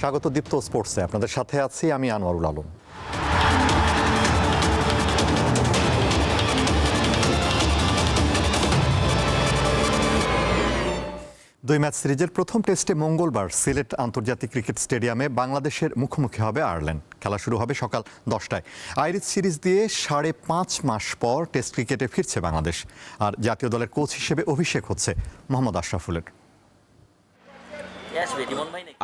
স্বাগত দীপ্ত স্পোর্টসে আপনাদের সাথে আছি আমি আনোয়ারুল আলম। দুই ম্যাচ সিরিজের প্রথম টেস্টে মঙ্গলবার সিলেট আন্তর্জাতিক ক্রিকেট স্টেডিয়ামে বাংলাদেশের মুখোমুখি হবে আয়ারল্যান্ড। খেলা শুরু হবে সকাল দশটায়। আইরিশ সিরিজ দিয়ে সাড়ে পাঁচ মাস পর টেস্ট ক্রিকেটে ফিরছে বাংলাদেশ। আর জাতীয় দলের কোচ হিসেবে অভিষেক হচ্ছে মোহাম্মদ আশরাফুলের।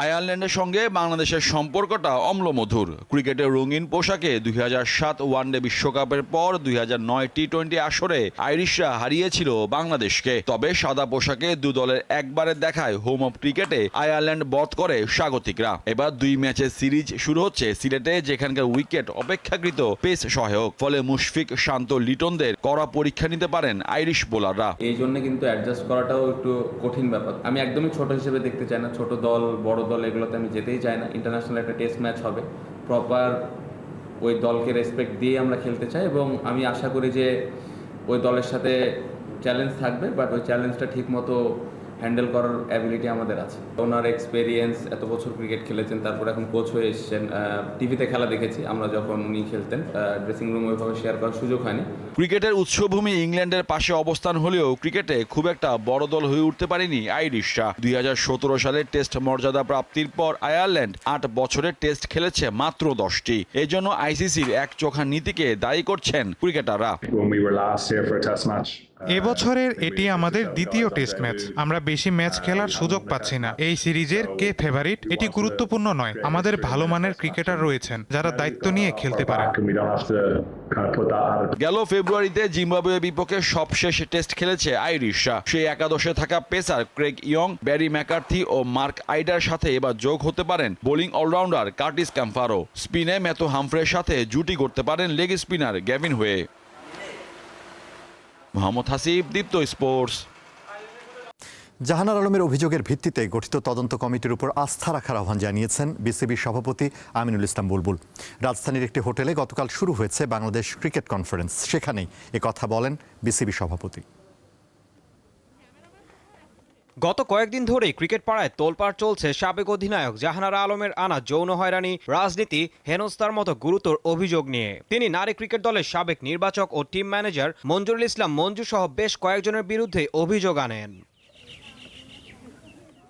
আয়ারল্যান্ডের সঙ্গে বাংলাদেশের সম্পর্কটা অম্লমধুর। ক্রিকেটের রঙিন পোশাকে দুই সাত ওয়ানডে বিশ্বকাপের পর দুই নয় টি টোয়েন্টি আসরে আইরিশরা হারিয়েছিল বাংলাদেশকে। তবে সাদা পোশাকে দু দলের একবারের দেখায় হোম অফ ক্রিকেটে আয়ারল্যান্ড বধ করে স্বাগতিকরা। এবার দুই ম্যাচের সিরিজ শুরু হচ্ছে সিলেটে যেখানকার উইকেট অপেক্ষাকৃত পেস সহায়ক। ফলে মুশফিক শান্ত লিটনদের কড়া পরীক্ষা নিতে পারেন আইরিশ বোলাররা। এই জন্য কিন্তু অ্যাডজাস্ট করাটাও একটু কঠিন ব্যাপার। আমি একদমই ছোট হিসেবে দেখতে চাই না। ছোট দল, বড় দল, এগুলোতে আমি যেতেই চাই না। ইন্টারন্যাশনাল একটা টেস্ট ম্যাচ হবে। প্রপার ওই দলকে রেসপেক্ট দিয়ে আমরা খেলতে চাই এবং আমি আশা করি যে ওই দলের সাথে চ্যালেঞ্জ থাকবে বাট ওই চ্যালেঞ্জটা ঠিক মতো হ্যান্ডেল করার অ্যাবিলিটি আমাদের আছে। ওনার এক্সপেরিয়েন্স এত বছর ক্রিকেট খেলেছেন, তারপর এখন কোচ হয়ে এসেছেন। টিভিতে খেলা দেখেছি, আমরা যখন উনি খেলতেন ড্রেসিং রুম ওইভাবে শেয়ার করার সুযোগ হয়নি। ক্রিকেটের উৎসভূমি ইংল্যান্ডের পাশে অবস্থান হলেও ক্রিকেটে খুব একটা বড় দল হয়ে উঠতে পারেনি আইরিশরা। দুই সালে টেস্ট মর্যাদা প্রাপ্তির পর আয়ারল্যান্ড আট বছরের টেস্ট খেলেছে মাত্র দশটি। এজন্য আইসিসির এক চোখা নীতিকে দায়ী করছেন ক্রিকেটাররা। Match. এবছরের এটি আমাদের দ্বিতীয় টেস্ট ম্যাচ আমরা বেশি ম্যাচ খেলার সুযোগ পাচ্ছি না। এই সিরিজের কে ফেভারিট এটি গুরুত্বপূর্ণ নয়। আমাদের ভালো মানের ক্রিকেটার রয়েছেন যারা দায়িত্ব নিয়ে খেলতে পারেন. গেল ফেব্রুয়ারিতে জিম্বাবুয়ের বিপক্ষে সবশেষ টেস্ট খেলেছে আইরিশরা। সেই একাদশে থাকা pacer Craig Young, Barry McCarthy ও মার্ক আইডার সাথে এবার যোগ হতে পারেন বোলিং অলরাউন্ডার কার্টিস ক্যাম্পারো স্পিনে ম্যাথু হামফ্রের সাথে জুটি করতে পারেন লেগ স্পিনার গ্যাভিন হয়ে। মোহাম্মদ হাসিব, দীপ্ত স্পোর্টস। জাহানার আলমের অভিযোগের ভিত্তিতে গঠিত তদন্ত কমিটির উপর আস্থা রাখার আহ্বান জানিয়েছেন বিসিবির সভাপতি আমিনুল ইসলাম বুলবুল। রাজধানীর একটি হোটেলে গতকাল শুরু হয়েছে বাংলাদেশ ক্রিকেট কনফারেন্স। সেখানেই কথা বলেন বিসিবি সভাপতি। গত কয়েকদিন ধরেই ক্রিকেট পাড়ায় তোলপাড় চলছে সাবেক অধিনায়ক জাহানারা আলমের আনা যৌন হয়রানি, রাজনীতি হেনস্তার মতো গুরুতর অভিযোগ নিয়ে। তিনি নারী ক্রিকেট দলের সাবেক নির্বাচক ও টিম ম্যানেজার মঞ্জুরুল ইসলাম মঞ্জু সহ বেশ কয়েকজনের বিরুদ্ধে অভিযোগ আনেন।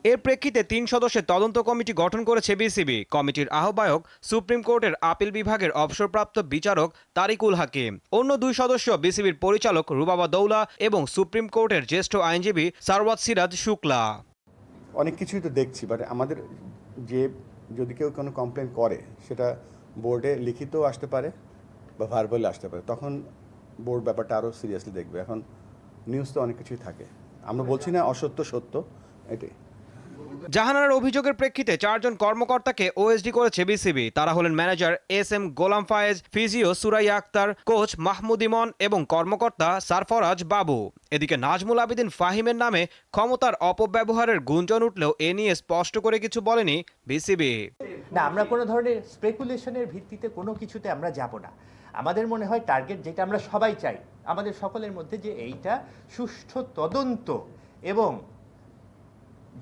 এর প্রেক্ষিতে তিন সদস্যের তদন্ত কমিটি গঠন করেছে বিসিবি। কমিটির আহ্বায়ক সুপ্রিম কোর্টের আপিল বিভাগের অবসরপ্রাপ্ত বিচারক তারিকুল হাকিম। অন্য দুই সদস্য বিসিবির পরিচালক রুবাবা দৌলা এবং সুপ্রিম কোর্টের জ্যেষ্ঠ আইনজীবী সারওয়াত সিরাজ শুক্লা। অনেক কিছুই তো দেখছি বাট আমাদের যে যদি কেউ কোনো কমপ্লেন করে, সেটা বোর্ডে লিখিত আসতে পারে বা ভার্বালে আসতে পারে। তখন বোর্ড ব্যাপারটা আরও সিরিয়াসলি দেখবে। এখন নিউজ তো অনেক কিছুই থাকে। আমরা বলছি না অসত্য সত্য, এটাই। জাহানারার অভিযোগের প্রেক্ষিতে চারজন কর্মকর্তাকে ওএসডি করেছে বিসিবি তারা হলেন manager S M Golam Faiz, physio Surai Akter, coach Mahmud ইমন এবং কর্মকর্তা সারফরাজ বাবু। এদিকে নাজমুল আবেদিন ফাহিমের নামে ক্ষমতার অপব্যবহারের গুঞ্জন উঠলেও এ নিয়ে স্পষ্ট করে কিছু বলেনি বিসিবি না, আমরা কোনো ধরনের স্পেকুলেশনের ভিত্তিতে কোনো কিছুতে আমরা যাব না। আমাদের মনে হয় টার্গেট যেটা আমরা সবাই চাই, আমাদের সকলের মধ্যে যে এইটা সুষ্ঠু তদন্ত এবং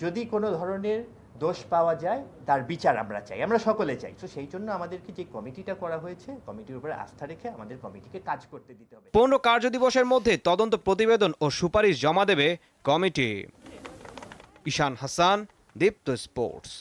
যদি কোনো ধরনের দোষ পাওয়া যায়, তার বিচার আমরা চাই, আমরা সকলে চাই। তো সেই জন্য আমাদেরকে যে কমিটিটা করা হয়েছে, কমিটির উপরে আস্থা রেখে আমাদের কমিটিকে কাজ করতে দিতে হবে। পনেরো কার্য দিবসের মধ্যে তদন্ত প্রতিবেদন ও সুপারিশ জমা দেবে কমিটি। ঈশান হাসান, দীপ্ত স্পোর্টস।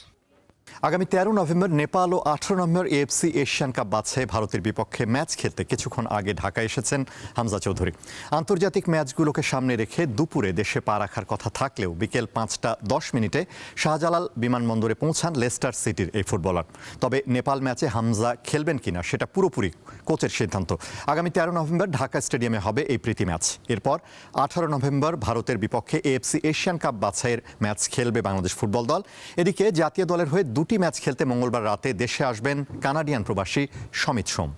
আগামী তেরো নভেম্বর নেপাল ও আঠারো নভেম্বর এএফসি এশিয়ান কাপ বাছাই ভারতের বিপক্ষে ম্যাচ খেলতে কিছুক্ষণ আগে ঢাকা এসেছেন হামজা চৌধুরী। আন্তর্জাতিক ম্যাচগুলোকে সামনে রেখে দুপুরে দেশে পা রাখার কথা থাকলেও বিকেল পাঁচটা দশ মিনিটে শাহজালাল বিমানবন্দরে পৌঁছান লেস্টার সিটির এই ফুটবলার। তবে নেপাল ম্যাচে হামজা খেলবেন কিনা সেটা পুরোপুরি কোচের সিদ্ধান্ত। আগামী তেরো নভেম্বর ঢাকা স্টেডিয়ামে হবে এই প্রীতি ম্যাচ। এরপর আঠারো নভেম্বর ভারতের বিপক্ষে এএফসি এশিয়ান কাপ বাছাইয়ের ম্যাচ খেলবে বাংলাদেশ ফুটবল দল। এদিকে জাতীয় দলের হয়ে দুটি ম্যাচ খেলতে মঙ্গলবার রাতে দেশে আসবেন কানাডিয়ান প্রবাসী সমিত সোম।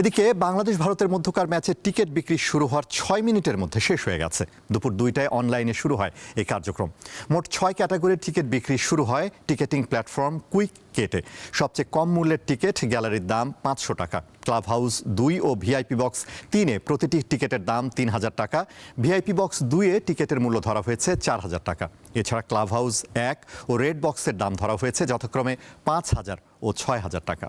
এদিকে বাংলাদেশ ভারতের মধ্যকার ম্যাচের টিকিট বিক্রি শুরু হওয়ার ছয় মিনিটের মধ্যে শেষ হয়ে গেছে। দুপুর দুইটায় অনলাইনে শুরু হয় এই কার্যক্রম। মোট ছয় ক্যাটাগরির টিকিট বিক্রি শুরু হয় টিকেটিং প্ল্যাটফর্ম কুইক কেটে। সবচেয়ে কম মূল্যের টিকিট গ্যালারির দাম পাঁচশো টাকা। ক্লাব হাউস দুই ও ভিআইপি বক্স তিনে প্রতিটি টিকিটের দাম তিন হাজার টাকা। ভিআইপি বক্স দুইয়ে টিকিটের মূল্য ধরা হয়েছে চার হাজার টাকা। এছাড়া ক্লাব হাউস এক ও রেড বক্সের দাম ধরা হয়েছে যথাক্রমে পাঁচ হাজার ও ছয় হাজার টাকা।